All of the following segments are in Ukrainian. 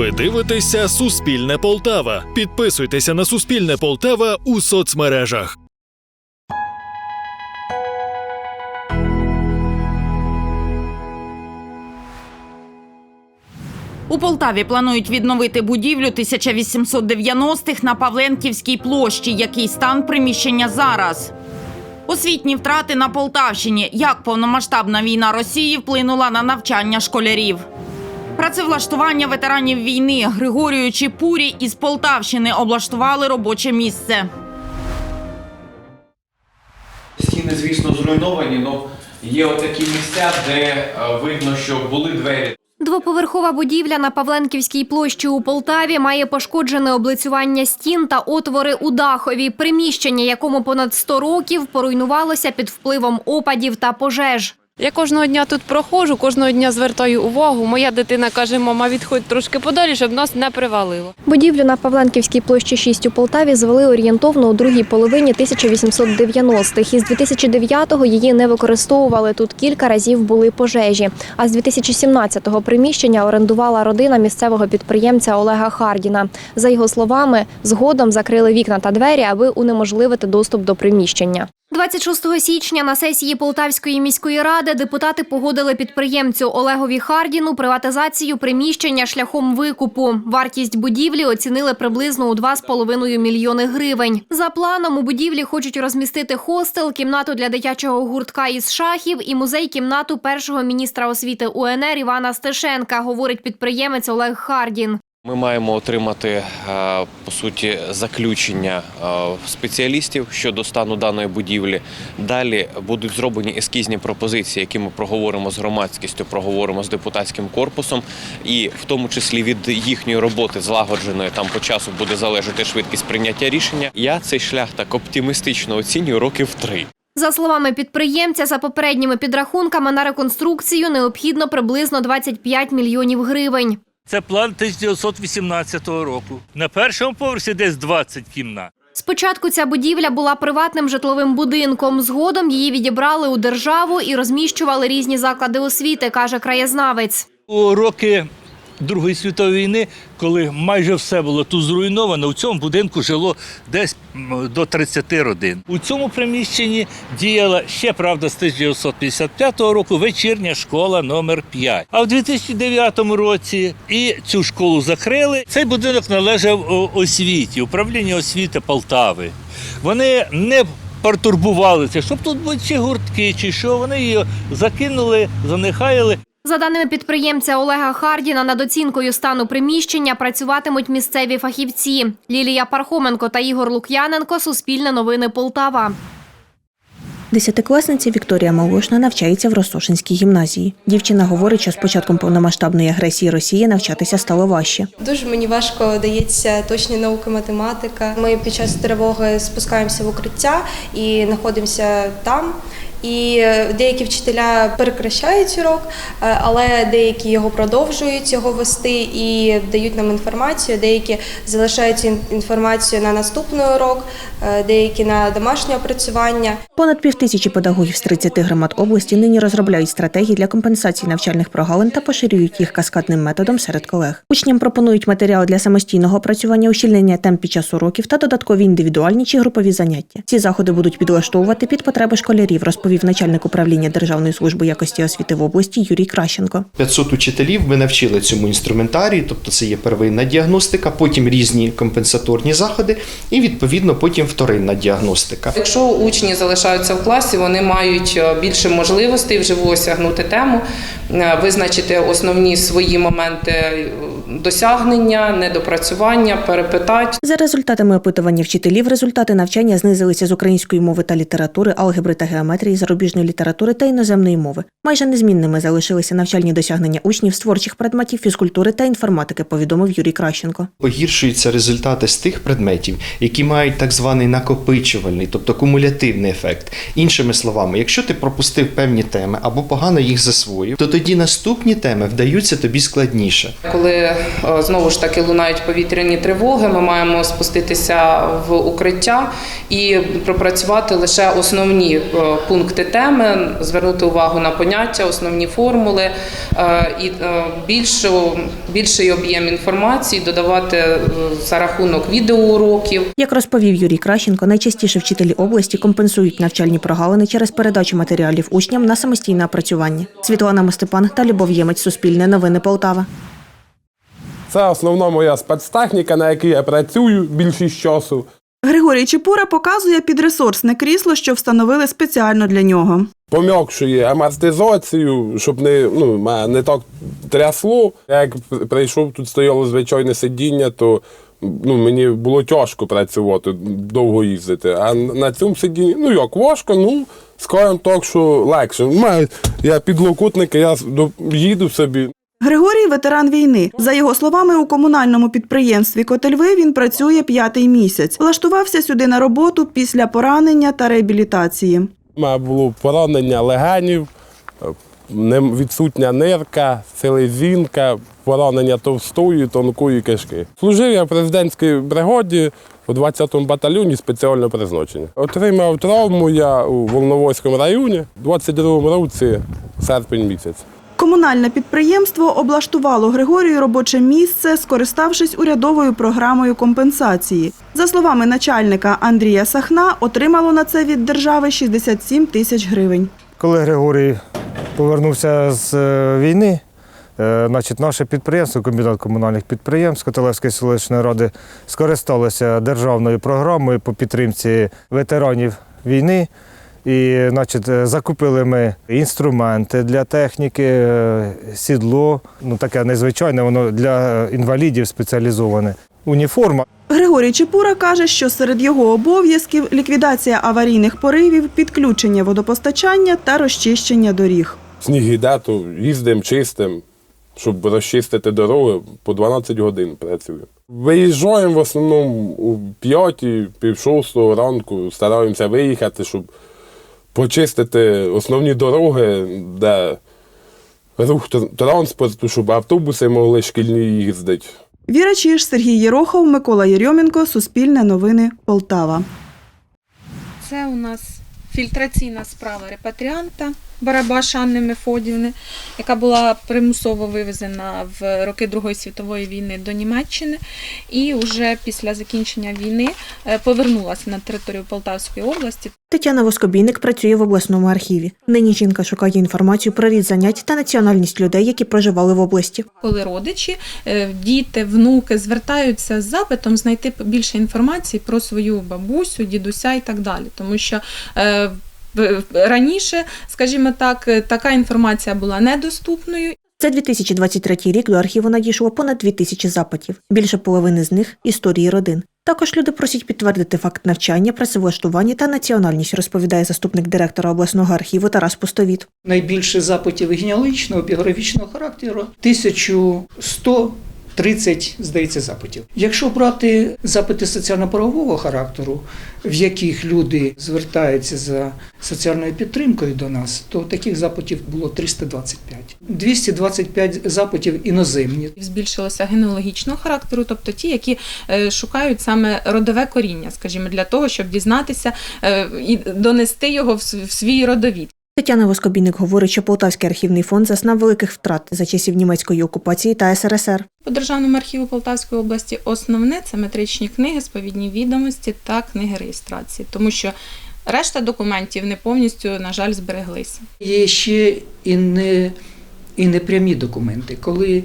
Ви дивитеся Суспільне Полтава. Підписуйтеся на Суспільне Полтава у соцмережах. У Полтаві планують відновити будівлю 1890-х на Павленківській площі. Який стан приміщення зараз? Освітні втрати на Полтавщині. Як повномасштабна війна Росії вплинула на навчання школярів? Працевлаштування ветеранів війни Григорію Чепурі із Полтавщини облаштували робоче місце. Стіни, звісно, зруйновані, але є отакі місця, де е, видно, що були двері. Двоповерхова будівля на Павленківській площі у Полтаві має пошкоджене облицювання стін та отвори у дахові. Приміщення, якому понад 100 років, поруйнувалося під впливом опадів та пожеж. Я кожного дня тут проходжу, кожного дня звертаю увагу. Моя дитина каже, мама, відходь трошки подалі, щоб нас не привалило. Будівлю на Павленківській площі 6 у Полтаві звели орієнтовно у другій половині 1890-х. Із 2009-го її не використовували. Тут кілька разів були пожежі. А з 2017-го приміщення орендувала родина місцевого підприємця Олега Хардіна. За його словами, згодом закрили вікна та двері, аби унеможливити доступ до приміщення. 26 січня на сесії Полтавської міської ради депутати погодили підприємцю Олегові Хардіну приватизацію приміщення шляхом викупу. Вартість будівлі оцінили приблизно у 2,5 мільйони гривень. За планом у будівлі хочуть розмістити хостел, кімнату для дитячого гуртка із шахів і музей-кімнату першого міністра освіти УНР Івана Стешенка, говорить підприємець Олег Хардін. Ми маємо отримати е, по суті заключення е, спеціалістів щодо стану даної будівлі. Далі будуть зроблені ескізні пропозиції, які ми проговоримо з громадськістю, проговоримо з депутатським корпусом, і в тому числі від їхньої роботи злагодженої там по часу буде залежати швидкість прийняття рішення. Я цей шлях так оптимістично оцінюю років три. За словами підприємця, за попередніми підрахунками на реконструкцію необхідно приблизно 25 мільйонів гривень. Це план 1918 року. На першому поверсі десь 20 кімнат. Спочатку ця будівля була приватним житловим будинком. Згодом її відібрали у державу і розміщували різні заклади освіти, каже краєзнавець. У роки Другої світової війни, коли майже все було тут зруйновано, у цьому будинку жило десь до 30 родин. У цьому приміщенні діяла ще правда з 1955 року вечірня школа номер 5. А в 2009 році і цю школу закрили. Цей будинок належав освіті, управлінню освіти Полтави. Вони не Пертурбувалися, щоб тут були чи гуртки, чи що вони її закинули, занехаяли. За даними підприємця Олега Хардіна, над оцінкою стану приміщення працюватимуть місцеві фахівці. Лілія Пархоменко та Ігор Лук'яненко. Суспільне новини Полтава. Десятикласниця Вікторія Малошна навчається в Ростошинській гімназії. Дівчина говорить, що з початком повномасштабної агресії Росії навчатися стало важче. Дуже мені важко дається точні науки, математика. Ми під час тривоги спускаємося в укриття і знаходимося там. І деякі вчителя перекращають урок, е, але деякі його продовжують його вести і дають нам інформацію. Деякі залишають ін- інформацію на наступний урок, е, деякі на домашнє опрацювання. Понад півтисячі педагогів з 30 громад області нині розробляють стратегії для компенсації навчальних прогалин та поширюють їх каскадним методом серед колег. Учням пропонують матеріал для самостійного опрацювання, ущільнення тем під час уроків та додаткові індивідуальні чи групові заняття. Ці заходи будуть підлаштовувати під потреби школярів, розповів начальник управління Державної служби якості освіти в області Юрій Кращенко. 500 учителів ми навчили цьому інструментарію, тобто це є первинна діагностика, потім різні компенсаторні заходи, і відповідно потім вторинна діагностика. Якщо учні залишаються в класі, вони мають е, більше можливостей вживу осягнути тему, е, визначити основні свої моменти досягнення, недопрацювання, перепитати. За результатами опитування вчителів, результати навчання знизилися з української мови та літератури, алгебри та геометрії, зарубіжної літератури та іноземної мови. Майже незмінними залишилися навчальні досягнення учнів з творчих предметів фізкультури та інформатики, повідомив Юрій Кращенко. Погіршуються результати з тих предметів, які мають так званий накопичувальний, тобто кумулятивний ефект. Іншими словами, якщо ти пропустив певні теми або погано їх засвоїв, то тоді наступні теми вдаються тобі складніше. Коли знову ж таки лунають повітряні тривоги, ми маємо спуститися в укриття і пропрацювати лише основні е, пункти теми, звернути увагу на поняття, основні формули е, і е, більшу, більший об'єм інформації додавати е, за рахунок відеоуроків. Як розповів Юрій Кращенко, найчастіше вчителі області компенсують навчальні прогалини через передачу матеріалів учням на самостійне опрацювання. Світлана Мостепан та Любов Ємець, Суспільне новини Полтава. Це основна моя спецтехніка, на якій я працюю більшість часу. Григорій Чепура показує підресурсне крісло, що встановили спеціально для нього. Пом'якшує амортизацію, щоб не, ну, не так трясло. Як прийшов, тут стояло звичайне сидіння, то ну, мені було тяжко працювати, довго їздити. А на цьому сидінні, ну як важко, ну скажемо так, що легше. Я підлокутник, я їду собі. Григорій ветеран війни. За його словами, у комунальному підприємстві Котельви він працює п'ятий місяць. Влаштувався сюди на роботу після поранення та реабілітації. У мене було поранення легенів, відсутня нирка, селезінка, поранення товстої, тонкої кишки. Служив я в президентській бригаді у 20-му батальйоні спеціального призначення. Отримав травму я у Волновойському районі у 22-му році, серпень місяць. Комунальне підприємство облаштувало Григорію робоче місце, скориставшись урядовою програмою компенсації. За словами начальника Андрія Сахна, отримало на це від держави 67 тисяч гривень. Коли Григорій повернувся з е, війни, е, значить, наше підприємство, комбінат комунальних підприємств Котелевської селищної ради, скористалося державною програмою по підтримці ветеранів війни. І значить, е, закупили ми інструменти для техніки, е, сідло, ну таке незвичайне, воно для інвалідів спеціалізоване. Уніформа. Григорій Чепура каже, що серед його обов'язків ліквідація аварійних поривів, підключення водопостачання та розчищення доріг. Сніг іде, то їздимо, чистим, щоб розчистити дороги, по 12 годин працюємо. Виїжджаємо в основному у 5, пів шостого ранку, стараємося виїхати, щоб почистити основні дороги, де рух транспорту, щоб автобуси могли шкільні їздити. Віра Чіш, Сергій Єрохов, Микола Єрьомінко, Суспільне новини, Полтава. Це у нас фільтраційна справа репатріанта Барабаша Анни Мефодівни, яка була примусово вивезена в роки Другої світової війни до Німеччини і вже після закінчення війни е, повернулася на територію Полтавської області. Тетяна Воскобійник працює в обласному архіві. Нині жінка шукає інформацію про рід занять та національність людей, які проживали в області. Коли родичі, е, діти, внуки звертаються з запитом знайти більше інформації про свою бабусю, дідуся і так далі. Тому що е, раніше, скажімо так, е, така інформація була недоступною. За 2023 рік до архіву надійшло понад 2 тисячі запитів. Більше половини з них історії родин. Також люди просять підтвердити факт навчання, працевлаштування та національність, розповідає заступник директора обласного архіву Тарас Пустовіт. Найбільше запитів генеалогічного, біографічного характеру 1130 здається, запитів. Якщо брати запити соціально-правового характеру, в яких люди звертаються за соціальною підтримкою до нас, то таких запитів було 325. 225 запитів іноземні. Збільшилося генеалогічного характеру, тобто ті, які е, шукають саме родове коріння, скажімо, для того, щоб дізнатися е, і донести його в свій родовід. Тетяна Воскобійник говорить, що Полтавський архівний фонд зазнав великих втрат за часів німецької окупації та СРСР. По Державному архіву Полтавської області основне це метричні книги, сповідні відомості та книги реєстрації, тому що решта документів не повністю, на жаль, збереглися. Є ще і не, і непрямі документи, коли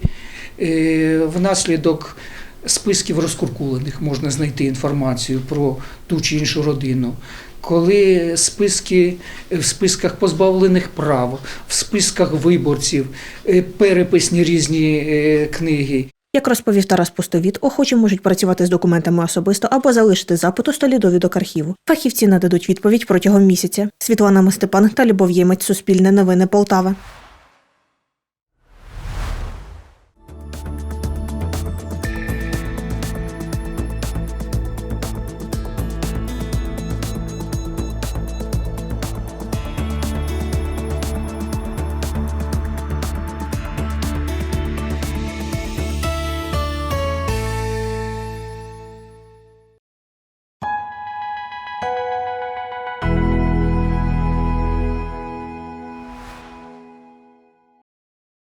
е, внаслідок списків розкуркулених можна знайти інформацію про ту чи іншу родину. Коли списки в списках позбавлених прав, в списках виборців, е, переписні різні е, книги. Як розповів Тарас Пустовіт, охочі можуть працювати з документами особисто або залишити запит у столі довідок архіву. Фахівці нададуть відповідь протягом місяця. Світлана Мостепан та Любов Ємець, Суспільне новини Полтава.